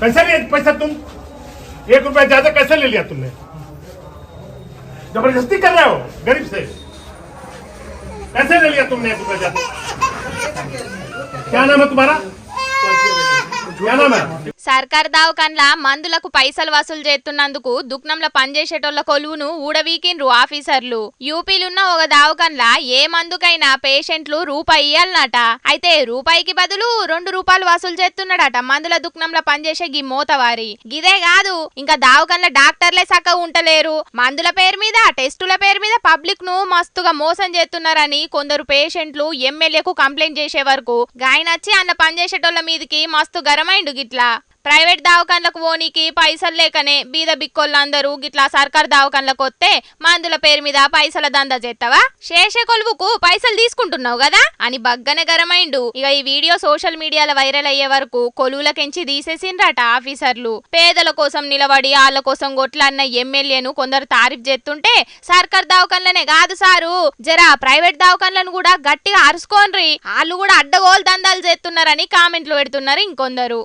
कैसे लिए पैसा तुम। एक रुपया ज़्यादा कैसे ले लिया तुमने? ज़बरदस्ती कर रहे हो, गरीब से। कैसे ले लिया तुमने एक रुपया ज़्यादा? क्या नाम है तुम्हारा? क्या नाम है? సర్కార్ దవాఖాన్ల మందులకు పైసలు వసూలు చేస్తున్నందుకు దుక్నంలో పనిచేసేటోళ్ళ కొలువును ఊడవీకిండ్రు ఆఫీసర్లు. యూపీలున్న ఒక దావకాన్ల ఏ మందుకైనా పేషెంట్లు రూపాయి ఇయ్యాలన్నట. అయితే రూపాయికి బదులు రెండు రూపాయలు వసూలు చేస్తున్నాడట మందుల దుక్నంలో పనిచేసే గీ మోతవారి. గిదే కాదు ఇంకా దావకాన్ల డాక్టర్లే సక్క ఉంటలేరు. మందుల పేరు మీద టెస్టుల పేరు మీద పబ్లిక్ను మస్తుగా మోసం చేస్తున్నారని కొందరు పేషెంట్లు ఎమ్మెల్యేకు కంప్లైంట్ చేసే వరకు గాయనొచ్చి అన్న పనిచేసేటోళ్ళ మీదకి మస్తు గరమైండు గిట్లా. ప్రైవేట్ దవాఖాన్లకు పోనీకి పైసలు లేకనే బీద బిక్కోళ్ళందరూ గిట్లా సర్కార్ దవాఖాన్లకు వస్తే మందుల పేరు మీద పైసల దందా చేస్తావా శేష కొలువుకు పైసలు తీసుకుంటున్నావు కదా? అని బగ్గన గరమైండు. ఇక ఈ వీడియో సోషల్ మీడియాలో వైరల్ అయ్యే వరకు కొలువులకెంచి తీసేసిండ్రట ఆఫీసర్లు. పేదల కోసం నిలబడి వాళ్ళ కోసం కొట్లాడిన ఎమ్మెల్యేను కొందరు తారీఫ్ చేస్తుంటే సర్కార్ దవాఖాన్లనే కాదు సారు. జరా ప్రైవేట్ దవాఖాన్లను కూడా గట్టిగా అరుసుకోన్రి. వాళ్ళు కూడా అడ్డగోలు దందాలు చేస్తున్నారని కామెంట్లు పెడుతున్నారు ఇంకొందరు.